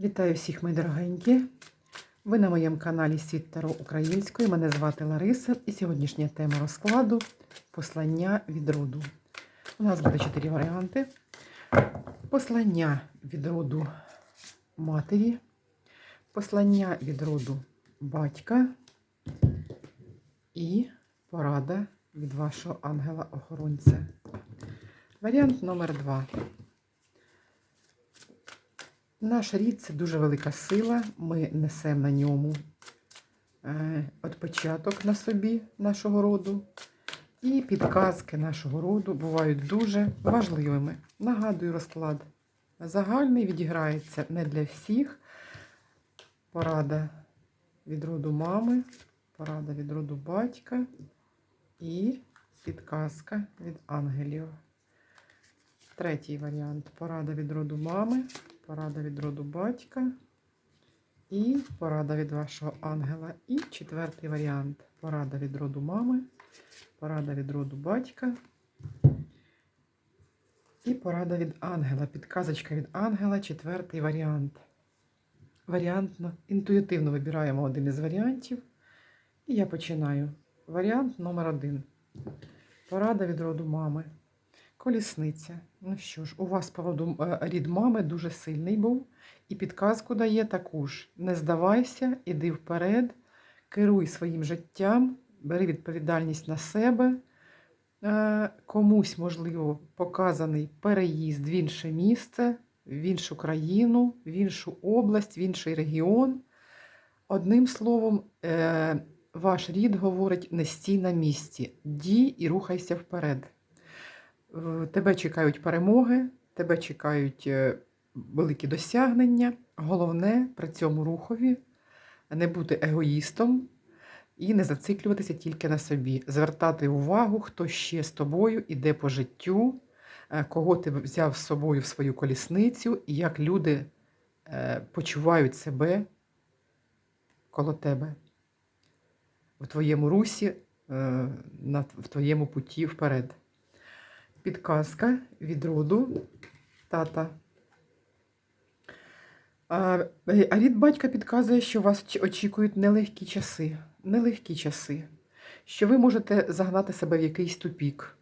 Вітаю всіх, мої дорогенькі. Ви на моєму каналі Світ Таро Української. Мене звати Лариса і сьогоднішня тема розкладу послання від роду. У нас буде чотири варіанти: послання від роду матері, послання від роду батька і порада від вашого ангела-охоронця. Варіант номер два. Наш рід це дуже велика сила. Ми несемо на ньому е, отпечаток на собі нашого роду. І підказки нашого роду бувають дуже важливими. Нагадую, розклад загальний відіграється не для всіх. Порада від роду мами, порада від роду батька і підказка від ангелів. Третій варіант порада від роду мами, порада від роду батька і порада від вашого ангела. І четвертий варіант порада від роду мами, порада від роду батька і порада від ангела. Підказочка від ангела, четвертий варіант. Варіантно, інтуїтивно вибираємо один із варіантів. І я починаю. Варіант номер один. Порада від роду мами. Колісниця. Ну що ж, у вас по роду е, рід мами дуже сильний був. І підказку дає таку ж: не здавайся, іди вперед, керуй своїм життям, бери відповідальність на себе. Е, Комусь, можливо, показаний переїзд в інше місце, в іншу країну, в іншу область, в інший регіон. Одним словом, е, ваш рід говорить не стій на місці, дій і рухайся вперед. Е, Тебе чекають перемоги, тебе чекають е, великі досягнення. Головне при цьому рухові не бути егоїстом і не зациклюватися тільки на собі, звертати увагу, хто ще з тобою іде по життю, е, кого ти взяв з собою в свою колісницю, і як люди почувають себе коло тебе в твоєму русі, в твоєму путі вперед. Підказка від роду тата. А рід батька підказує, що вас очікують нелегкі часи. Нелегкі часи. Що ви можете загнати себе в якийсь тупік,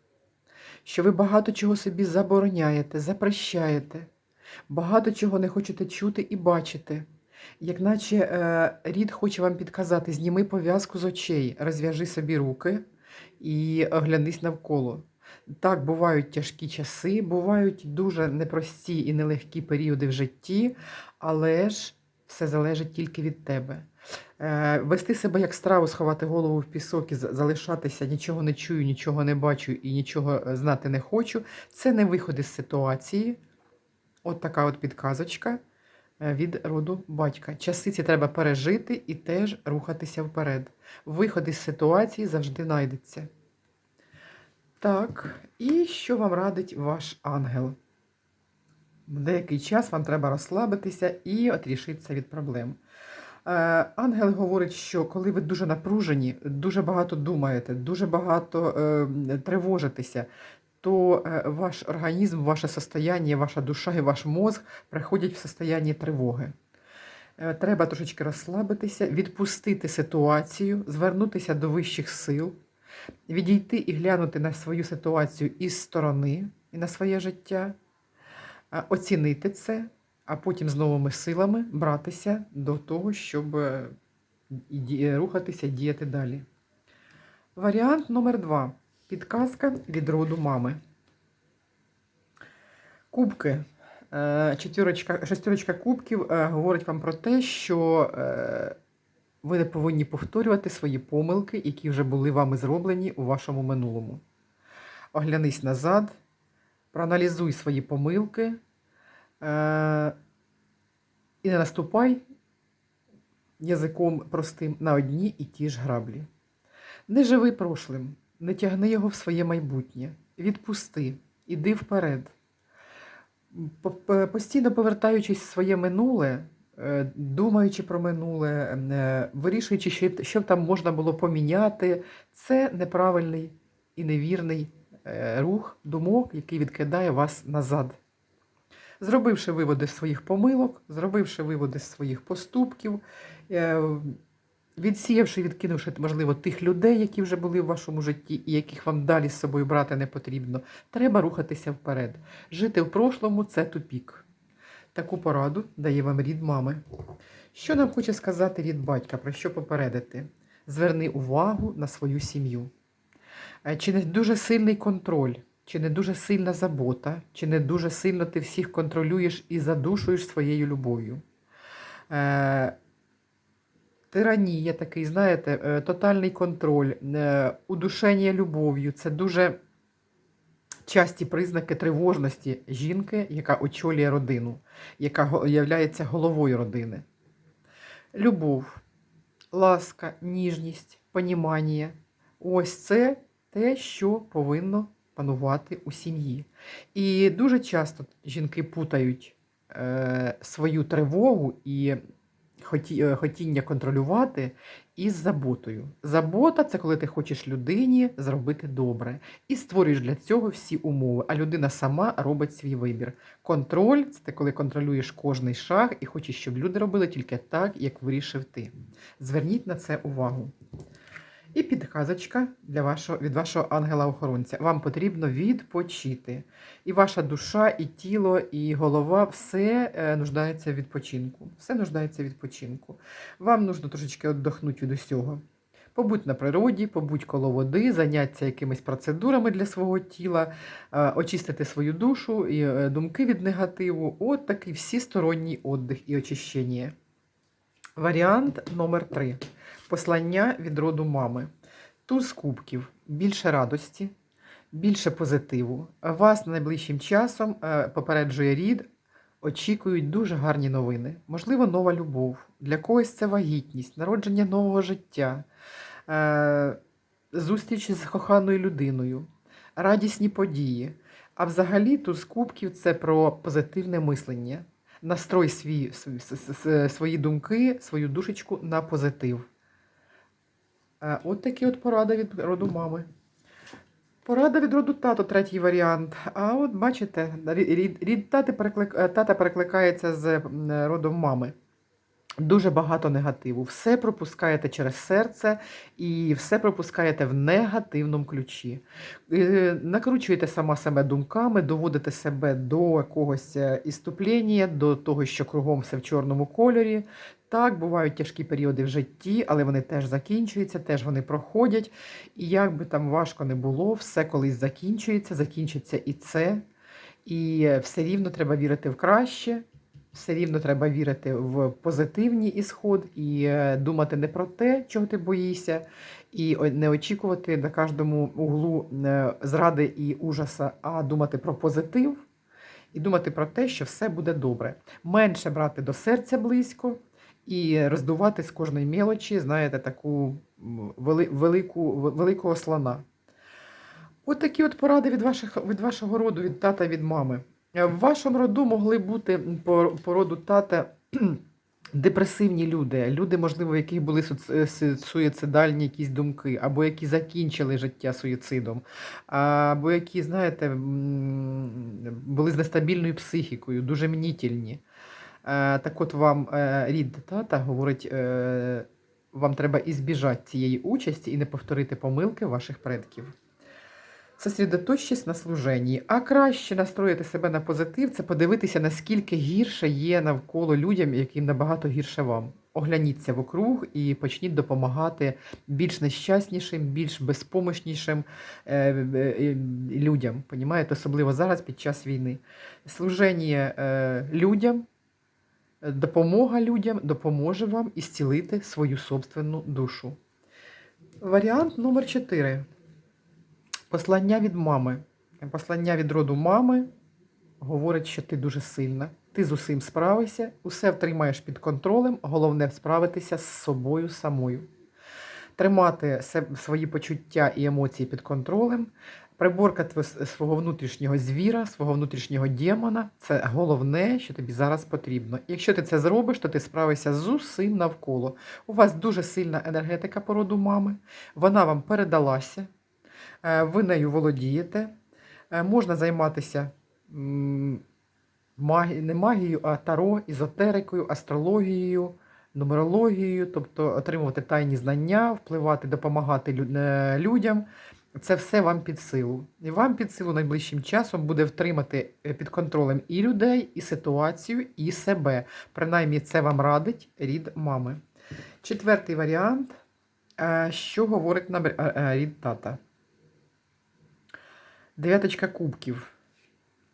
що ви багато чого собі забороняєте, запрещаєте, багато чого не хочете чути і бачити. Як наче е, рід хоче вам підказати: зніми пов'язку з очей, розв'яжи собі руки і оглянись навколо. Так, бувають тяжкі часи, бувають дуже непрості і нелегкі періоди в житті, але ж все залежить тільки від тебе. Е, Вести себе як страву, сховати голову в пісок і залишатися нічого не чую, нічого не бачу і нічого е, знати не хочу. Це не виход із ситуації. От така от підказочка е, від роду батька. Часи ці треба пережити і теж рухатися вперед. Виход із ситуації завжди знайдеться. Так, і що вам радить ваш ангел? В деякий час вам треба розслабитися і отрішитися від проблем. Е, Ангел говорить, що коли ви дуже напружені, дуже багато думаєте, дуже багато е, тривожитеся, то е, ваш організм, ваше состояние, ваша душа і ваш мозг приходять в состояние тривоги. Треба трошечки розслабитися, відпустити ситуацію, звернутися до вищих сил, відійти і глянути на свою ситуацію із сторони і на своє життя, оцінити це, а потім з новими силами братися до того, щоб е, ді- рухатися, діяти далі. Варіант номер два. Підказка від роду мами. Кубки. Е, шестерочка кубків е, говорить вам про те, що е, ви не повинні повторювати свої помилки, які вже були вами зроблені у вашому минулому. Оглянись назад, проаналізуй свої помилки е, і не наступай язиком простим на одні і ті ж граблі. Не живи прошлим, не тягни його в своє майбутнє. Відпусти, іди вперед. По- Постійно повертаючись в своє минуле, е, думаючи про минуле, е, вирішуючи, що, що там можна було поміняти, це неправильний і невірний е, рух думок, який відкидає вас назад. зробивши виводи своїх помилок, зробивши виводи своїх поступків, е, відсіявши, відкинувши, можливо, тих людей, які вже були в вашому житті і яких вам далі з собою брати не потрібно, треба рухатися вперед. Жити в прошлому це тупік. Таку пораду дає вам рід мами. Що нам хоче сказати рід батька, про що попередити? Зверни увагу на свою сім'ю. Е, Чи не дуже сильний контроль, чи не дуже сильна забота, чи не дуже сильно ти всіх контролюєш і задушуєш своєю любов'ю. Е, Тиранія такий, знаєте, е, тотальний контроль, удушення любов'ю це дуже часті признаки тривожності жінки, яка очолює родину, яка є головою родини. Любов, ласка, ніжність, понімання ось це те, що повинно панувати у сім'ї. І дуже часто жінки путають е, свою тривогу і хотіння контролювати із заботою. Забота це коли ти хочеш людині зробити добре і створюєш для цього всі умови, а людина сама робить свій вибір. Контроль це коли контролюєш кожний шаг і хочеш, щоб люди робили тільки так, як вирішив ти. Зверніть на це увагу. І підказочка для вашого, від вашого ангела-охоронця. Вам потрібно відпочити. І ваша душа, і тіло, і голова все е, нуждається в відпочинку. Все нуждається в відпочинку. Вам нужно трошечки віддохнути від усього. Побудь на природі, побудь коло води, заняться якимись процедурами для свого тіла, е, очистити свою душу і е, думки від негативу. От такий всісторонній віддих і очищення. Варіант номер 3 Послання від роду мами. Туз кубків. Більше радості, більше позитиву. Вас найближчим часом е, попереджує рід, очікують дуже гарні новини. Можливо, нова любов. Для когось це вагітність, народження нового життя, е, зустріч з коханою людиною, радісні події. А взагалі туз кубків це про позитивне мислення. Настрой свій, свої, свої думки, свою душечку на позитив. Е, От такі от порада від роду мами. Порада від роду тато, третій варіант. А от бачите, рід, рід тати переклик, е, тата перекликається з родом мами. Дуже багато негативу. Все пропускаєте через серце і все пропускаєте в негативному ключі. Е, Накручуєте сама себе думками, доводите себе до якогось іступлення, до того, що кругом все в чорному кольорі. Так, бувають тяжкі періоди в житті, але вони теж закінчуються, теж вони проходять. І як би там важко не було, все колись закінчується, закінчиться і це. І все рівно треба вірити в краще, все рівно треба вірити в позитивний ісход і е, думати не про те, чого ти боїшся, і не очікувати на кожному углу е, зради і ужаса, а думати про позитив і думати про те, що все буде добре. Менше брати до серця близько і роздувати з кожної мелочі, знаєте, таку велику, великого слона. От такі от поради від, ваших, від вашого роду, від тата, від мами. В вашому роду могли бути по, по роду тата депресивні люди, люди, можливо, в яких були е, суїцидальні якісь думки, або які закінчили життя суїцидом, або які, знаєте, були з нестабільною психікою, дуже мнітільні. Е, Так от вам е, рід тата говорить, е, вам треба ізбіжати цієї участі і не повторити помилки ваших предків. Сосредоточтесь на служенні. А краще настроїти себе на позитив це подивитися, наскільки гірше є навколо людям, яким набагато гірше вам. Огляніться вокруг і почніть допомагати більш нещаснішим, більш безпомощнішим людям. Понімаєте? Особливо зараз під час війни. Служення людям, допомога людям допоможе вам ісцілити свою собственну душу. Варіант номер 4. Послання від мами. Послання від роду мами говорить, що ти дуже сильна. Ти з усім справишся, усе втримаєш під контролем, головне справитися з собою самою. Тримати свої почуття і емоції під контролем, приборкати с- свого внутрішнього звіра, свого внутрішнього демона це головне, що тобі зараз потрібно. Якщо ти це зробиш, то ти справишся з усім навколо. У вас дуже сильна енергетика по роду мами, вона вам передалася. Е, ви нею володієте. Е, Можна займатися не магією, а таро, ізотерикою, астрологією, нумерологією, тобто отримувати тайні знання, впливати, допомагати е, людям. Це все вам під силу. І вам під силу найближчим часом буде втримати е, під контролем і людей, і ситуацію, і себе. Принаймні, це вам радить рід мами. Четвертий варіант. Е, Що говорить нам е, рід тата? Дев'яточка кубків.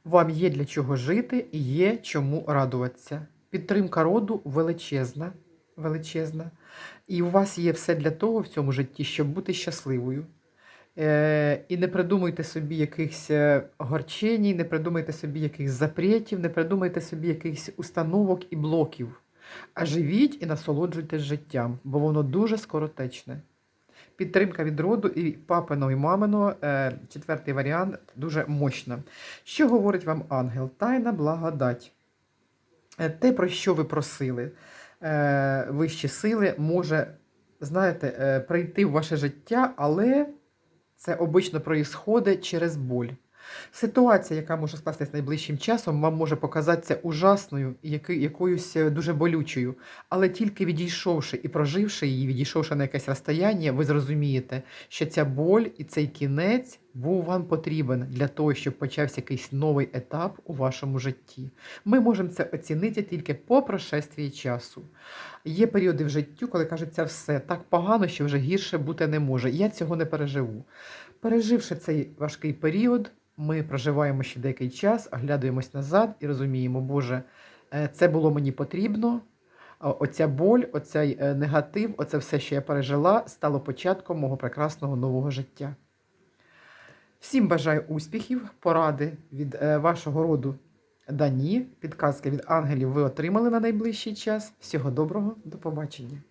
Вам є для чого жити і є чому радуватися. Підтримка роду величезна, величезна. І у вас є все для того в цьому житті, щоб бути щасливою. Е, і не придумуйте собі якихось е, горченій, не придумайте собі якихось запретів, не придумайте собі якихось установок і блоків. А живіть і насолоджуйтесь життям, бо воно дуже скоротечне. Підтримка від роду і папиного, і маминого, е, четвертий варіант, дуже мощна. Що говорить вам ангел? Тайна благодать. Те, про що ви просили, вищі сили, може, знаєте, прийти в ваше життя, але це обично проїсходить через боль. Ситуація, яка може скластися найближчим часом, вам може показатися ужасною якоюсь е, дуже болючою. Але тільки відійшовши і проживши її, відійшовши на якесь розстояння, ви зрозумієте, що ця боль і цей кінець був вам потрібен для того, щоб почався якийсь новий етап у вашому житті. Ми можемо це оцінити тільки по прошествії часу. Є періоди в життю, коли кажеться все так погано, що вже гірше бути не може. Я цього не переживу. Переживши цей важкий період, ми проживаємо ще деякий час, оглядуємось назад і розуміємо, Боже, е, це було мені потрібно. Оця боль, оцей е, негатив, оце все, що я пережила, стало початком мого прекрасного нового життя. Всім бажаю успіхів, поради від е, вашого роду дані, підказки від ангелів ви отримали на найближчий час. Всього доброго, до побачення.